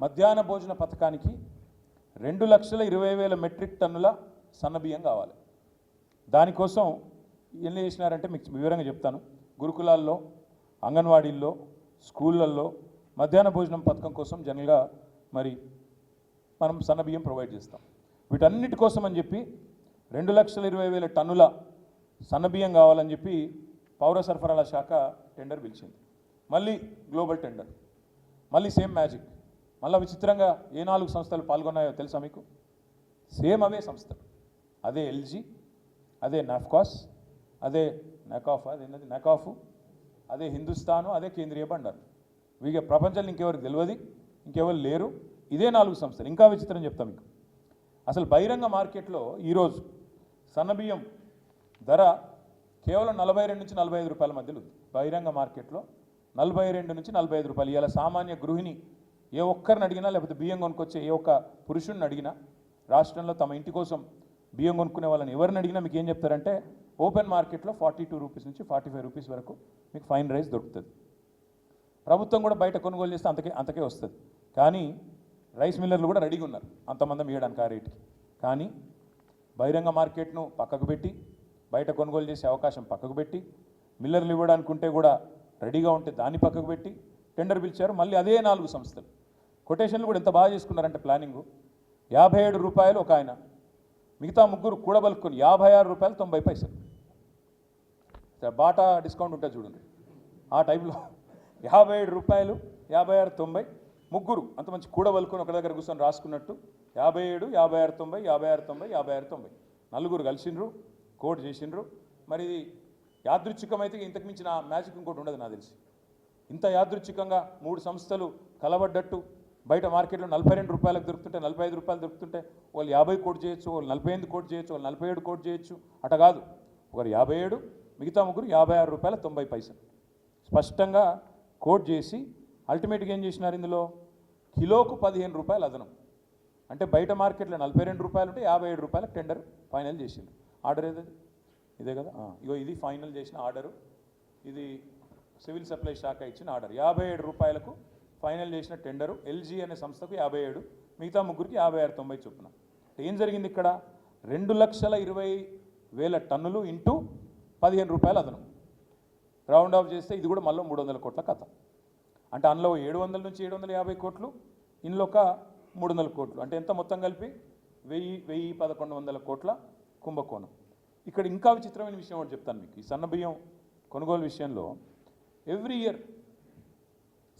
మధ్యాహ్న భోజన పథకానికి రెండు లక్షల ఇరవై వేల మెట్రిక్ టన్నుల సన్నబియ్యం కావాలి. దానికోసం ఏం చేసినారంటే మీకు వివరంగా చెప్తాను. గురుకులాల్లో అంగన్వాడీల్లో స్కూళ్ళల్లో మధ్యాహ్న భోజనం పథకం కోసం జనరల్గా మరి మనం సన్నబియ్యం ప్రొవైడ్ చేస్తాం. వీటన్నిటి కోసం అని చెప్పి రెండు లక్షల ఇరవై వేల టన్నుల సన్నబియ్యం కావాలని చెప్పి పౌర సరఫరాల శాఖ టెండర్ పిలిచింది. మళ్ళీ గ్లోబల్ టెండర్. మళ్ళీ సేమ్ మ్యాజిక్. మళ్ళీ విచిత్రంగా ఏ నాలుగు సంస్థలు పాల్గొన్నాయో తెలుసా మీకు? సేమ్ అవే సంస్థలు. అదే ఎల్జీ అదే నాఫ్కాస్ అదే నకాఫ్ అదేంటది నకాఫ్ అదే హిందుస్థాను అదే కేంద్రీయ బండారు. వీగ ప్రపంచంలో ఇంకెవరికి తెలియదు ఇంకెవరు లేరు? ఇదే నాలుగు సంస్థలు. ఇంకా విచిత్రం చెప్తా మీకు. అసలు బహిరంగ మార్కెట్లో ఈరోజు సన్నబియ్యం ధర కేవలం నలభై రెండు నుంచి నలభై ఐదు రూపాయల మధ్యలో ఉంది. బహిరంగ మార్కెట్లో నలభై రెండు నుంచి నలభై ఐదు రూపాయలు. ఇవాళ సామాన్య గృహిణి ఏ ఒక్కరిని అడిగినా లేకపోతే బియ్యం కొనుక్కొచ్చే ఏ ఒక్క పురుషుడిని అడిగినా రాష్ట్రంలో తమ ఇంటి కోసం బియ్యం కొనుక్కునే వాళ్ళని ఎవరిని అడిగినా మీకు ఏం చెప్తారంటే ఓపెన్ మార్కెట్లో ఫార్టీ టూ రూపీస్ నుంచి ఫార్టీ ఫైవ్ రూపీస్ వరకు మీకు ఫైన్ రైస్ దొరుకుతుంది. ప్రభుత్వం కూడా బయట కొనుగోలు చేస్తే అంతకే అంతకే వస్తుంది. కానీ రైస్ మిల్లర్లు కూడా రెడీగా ఉన్నారు అంతమందం ఇవ్వడానికి ఆ రేటుకి. కానీ బహిరంగ మార్కెట్ను పక్కకు పెట్టి బయట కొనుగోలు చేసే అవకాశం పక్కకు పెట్టి మిల్లర్లు ఇవ్వడానికి ఉంటే కూడా రెడీగా ఉంటే దాన్ని పక్కకు పెట్టి టెండర్ పిలిచారు మళ్ళీ అదే నాలుగు సంస్థలు. కొటేషన్లు కూడా ఎంత బాగా చేసుకున్నారంటే ప్లానింగు. యాభై ఏడు రూపాయలు ఒక ఆయన. మిగతా ముగ్గురు కూడబలుకొని యాభై ఆరు రూపాయలు తొంభై పైసలు. బాటా డిస్కౌంట్ ఉంటుంది చూడండి. ఆ టైంలో యాభై ఏడు రూపాయలు యాభై ఆరు తొంభై. ముగ్గురు అంత మంచి కూడబలుకొని ఒక దగ్గర కూర్చొని రాసుకున్నట్టు యాభై ఏడు యాభై ఆరు తొంభై యాభై ఆరు తొంభై యాభై ఆరు తొంభై. నలుగురు కలిసిండ్రు కోట్ చేసిండ్రు. మరి యాదృచ్ఛికమైతే ఇంతకు మించిన మ్యాజిక్ ఇంకోటి ఉండదు నాకు తెలిసి. ఇంత యాదృచ్ఛికంగా మూడు సంస్థలు కలబడ్డట్టు బయట మార్కెట్లో నలభై రెండు రూపాయలకు దొరుకుతుంటే నలభై ఐదు రూపాయలు దొరుకుతుంటే వాళ్ళు యాభై కోట్ చేయొచ్చు వాళ్ళు నలభై ఎనిమిది కోట్ చేయొచ్చు వాళ్ళు నలభై ఏడు కోట్ చేయొచ్చు. అట కాదు. ఒకరు యాభై ఏడు మిగతా ముగ్గురు యాభై ఆరు రూపాయల తొంభై పైసలు. స్పష్టంగా కోట్ చేసి అల్టిమేట్గా ఏం చేసినారు ఇందులో? కిలోకు పదిహేను రూపాయలు అదనం. అంటే బయట మార్కెట్లో నలభై రెండు రూపాయలు ఉంటే యాభై ఏడు రూపాయలకు టెండర్ ఫైనల్ చేసిండ్రు. ఆర్డర్ ఏదది ఇదే కదా? ఇగో ఇది ఫైనల్ చేసిన ఆర్డరు. ఇది సివిల్ సప్లై శాఖ ఇచ్చిన ఆర్డర్. యాభై ఏడు రూపాయలకు ఫైనల్ చేసిన టెండరు ఎల్జీ అనే సంస్థకు యాభై ఏడు మిగతా ముగ్గురికి యాభై ఆరు తొంభై చొప్పున. ఏం జరిగింది ఇక్కడ? రెండు లక్షల ఇరవై వేల టన్నులు ఇంటూ పదిహేను రూపాయలు అదనం. రౌండ్ ఆఫ్ చేస్తే ఇది కూడా మళ్ళీ మూడు వందల కోట్ల కథ. అంటే అందులో ఏడు వందల నుంచి ఏడు వందల యాభై కోట్లు ఇందులో ఒక మూడు వందల కోట్లు. అంటే ఎంత మొత్తం కలిపి? వెయ్యి వెయ్యి పదకొండు వందల కోట్ల కుంభకోణం. ఇక్కడ ఇంకా విచిత్రమైన విషయం ఒకటి చెప్తాను మీకు. ఈ సన్న బియ్యం కొనుగోలు విషయంలో ఎవ్రీ ఇయర్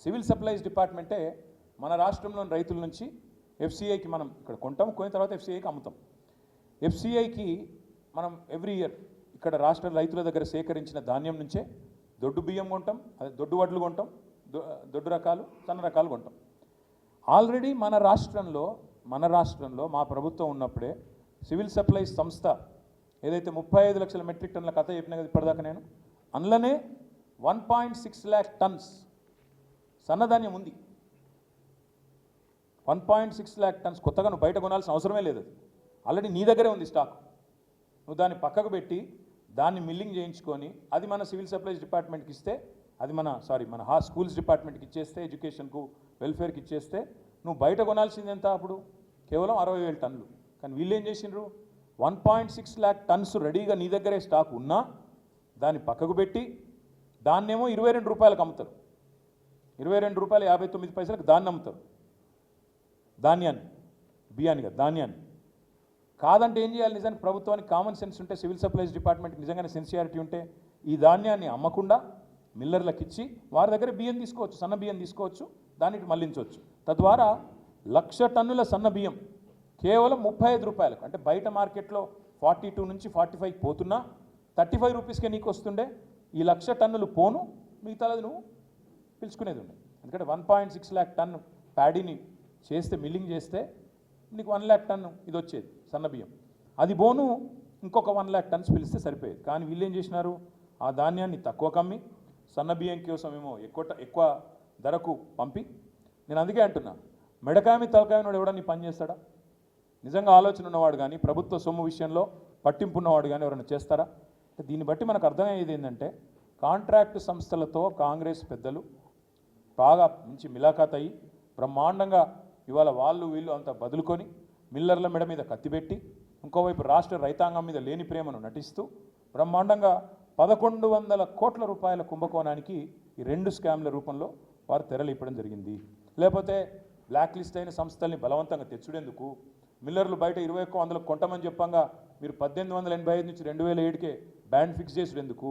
సివిల్ సప్లైస్ డిపార్ట్మెంటే మన రాష్ట్రంలోని రైతుల నుంచి ఎఫ్సిఐకి మనం ఇక్కడ కొంటాం కొని తర్వాత ఎఫ్సిఐకి అమ్ముతాం. ఎఫ్సిఐకి మనం ఎవ్రీ ఇయర్ ఇక్కడ రాష్ట్ర రైతుల దగ్గర సేకరించిన ధాన్యం నుంచే దొడ్డు బియ్యం కొంటాం అదే దొడ్డు వడ్లు కొంటాం దొ- దొడ్డు రకాలు సన్న రకాలు కొంటాం. ఆల్రెడీ మన రాష్ట్రంలో మన రాష్ట్రంలో మా ప్రభుత్వం ఉన్నప్పుడే సివిల్ సప్లైస్ సంస్థ ఏదైతే ముప్పై ఐదు లక్షల మెట్రిక్ టన్నుల కథ చెప్పిన కదా ఇప్పటిదాకా నేను అందులోనే one point six lakh tons సన్నధాన్యం ఉంది. One point six lakh tons కొత్తగా నువ్వు బయట కొనాల్సిన అవసరమే లేదు. అది ఆల్రెడీ నీ దగ్గరే ఉంది స్టాక్. నువ్వు దాన్ని పక్కకు పెట్టి దాన్ని మిల్లింగ్ చేయించుకొని అది మన సివిల్ సప్లైస్ డిపార్ట్మెంట్కి ఇస్తే అది మన సారీ మన హా స్కూల్స్ డిపార్ట్మెంట్కి ఇచ్చేస్తే ఎడ్యుకేషన్కు వెల్ఫేర్కి ఇచ్చేస్తే నువ్వు బయట కొనాల్సింది ఎంత అప్పుడు? కేవలం అరవై వేల టన్నులు. కానీ వీళ్ళు ఏం చేసిండ్రు? One point six lakh tons రెడీగా నీ దగ్గరే స్టాక్ ఉన్నా దాన్ని పక్కకు పెట్టి దాన్నేమో ఇరవై రెండు రూపాయలకు అమ్ముతారు. ఇరవై రెండు రూపాయలు యాభై తొమ్మిది పైసలకు దాన్ని అమ్ముతారు. ధాన్యాన్ని బియ్యాన్ని కదా ధాన్యాన్ని. కాదంటే ఏం చేయాలి నిజానికి ప్రభుత్వానికి కామన్ సెన్స్ ఉంటే సివిల్ సప్లైస్ డిపార్ట్మెంట్ నిజంగానే సెన్సియారిటీ ఉంటే ఈ ధాన్యాన్ని అమ్మకుండా మిల్లర్లకు ఇచ్చి వారి దగ్గర బియ్యం తీసుకోవచ్చు సన్న బియ్యం తీసుకోవచ్చు దానికి మళ్ళించవచ్చు. తద్వారా లక్ష టన్నుల సన్న బియ్యం కేవలం ముప్పై ఐదు రూపాయలకు అంటే బయట మార్కెట్లో ఫార్టీ టూ నుంచి ఫార్టీ ఫైవ్ పోతున్నా థర్టీ ఫైవ్ రూపీస్కే నీకు వస్తుండే ఈ లక్ష టన్నులు పోను మిగతాది నువ్వు పిలుచుకునేది ఉండే. ఎందుకంటే one point six lakh ton ప్యాడీని చేస్తే మిల్లింగ్ చేస్తే నీకు వన్ ల్యాక్ టన్ ఇది వచ్చేది సన్న బియ్యం. అది బోను ఇంకొక వన్ ల్యాక్ టన్స్ పిలిస్తే సరిపోయేది. కానీ వీళ్ళు ఏం చేసినారు? ఆ ధాన్యాన్ని తక్కువ కమ్మి సన్న బియ్యం కోసం ఏమో ఎక్కువ ఎక్కువ ధరకు పంపి నేను అందుకే అంటున్నా మెడకామి తలకాయనోడు ఎవడని పని చేస్తాడా? నిజంగా ఆలోచన ఉన్నవాడు కానీ ప్రభుత్వ సొమ్ము విషయంలో పట్టింపు ఉన్నవాడు కానీ ఎవరైనా చేస్తారా? దీన్ని బట్టి మనకు అర్థమయ్యేది ఏంటంటే కాంట్రాక్ట్ సంస్థలతో కాంగ్రెస్ పెద్దలు బాగా మంచి మిలాఖాత్ అయ్యి బ్రహ్మాండంగా ఇవాళ వాళ్ళు వీళ్ళు అంత బదులుకొని మిల్లర్ల మెడ మీద కత్తిపెట్టి ఇంకోవైపు రాష్ట్ర రైతాంగం మీద లేని ప్రేమను నటిస్తూ బ్రహ్మాండంగా పదకొండు వందల కోట్ల రూపాయల కుంభకోణానికి ఈ రెండు స్కామ్ల రూపంలో వారు తెరలిప్పడం జరిగింది. లేకపోతే బ్లాక్ లిస్ట్ అయిన సంస్థల్ని బలవంతంగా తెచ్చుడేందుకు? మిల్లర్లు బయట ఇరవై ఒక్క వందలకు కొంటమని చెప్పంగా మీరు పద్దెనిమిది వందల ఎనభై ఐదు నుంచి రెండు వేల ఏడుకే బ్యాండ్ ఫిక్స్ చేసుడేందుకు?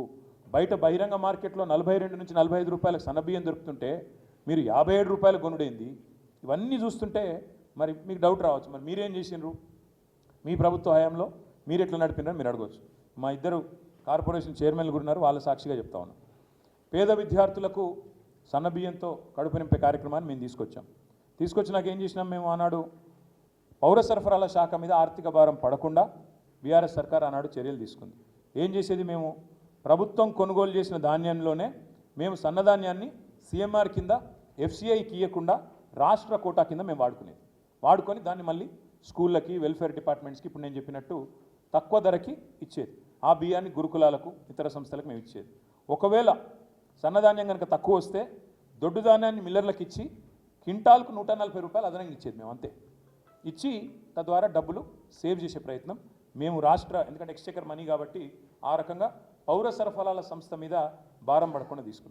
బయట బహిరంగ మార్కెట్లో నలభై రెండు నుంచి నలభై ఐదు రూపాయలకు సన్నబియ్యం దొరుకుతుంటే మీరు యాభై ఏడు రూపాయలు కొనుడైంది ఇవన్నీ చూస్తుంటే మరి మీకు డౌట్ రావచ్చు. మరి మీరేం చేసినారు మీ ప్రభుత్వ హయాంలో మీరు ఎట్లా నడిపినారు మీరు అడగవచ్చు మా ఇద్దరు కార్పొరేషన్ చైర్మన్లు కూడా ఉన్నారు. వాళ్ళ సాక్షిగా చెప్తా ఉన్నాం. పేద విద్యార్థులకు సన్నబియ్యంతో కడుపు నింపే కార్యక్రమాన్ని మేము తీసుకొచ్చాం. తీసుకొచ్చినాక ఏం చేసినాం మేము ఆనాడు? పౌర సరఫరాల శాఖ మీద ఆర్థిక భారం పడకుండా బీఆర్ఎస్ సర్కార్ ఆనాడు చర్యలు తీసుకుంది. ఏం చేసేది మేము? ప్రభుత్వం కొనుగోలు చేసిన ధాన్యంలోనే మేము సన్నధాన్యాన్ని సీఎంఆర్ కింద ఎఫ్సిఐకి ఇవ్వకుండా రాష్ట్ర కోటా కింద మేము వాడుకునేది. వాడుకొని దాన్ని మళ్ళీ స్కూళ్ళకి వెల్ఫేర్ డిపార్ట్మెంట్స్కి ఇప్పుడు నేను చెప్పినట్టు తక్కువ ధరకి ఇచ్చేది. ఆ బియ్యాన్ని గురుకులాలకు ఇతర సంస్థలకు మేము ఇచ్చేది. ఒకవేళ సన్నధాన్యం కనుక తక్కువ వస్తే దొడ్డు ధాన్యాన్ని మిల్లర్లకు ఇచ్చి క్వింటాల్కు నూట నలభై రూపాయలు అదనంగా ఇచ్చేది మేము అంతే. ఇచ్చి తద్వారా డబ్బులు సేవ్ చేసే ప్రయత్నం మేము రాష్ట్ర ఎందుకంటే ఎక్స్చేకర్ మనీ కాబట్టి ఆ రకంగా పౌర సరఫరాల సంస్థ మీద భారం పడకుండా తీసుకున్నారు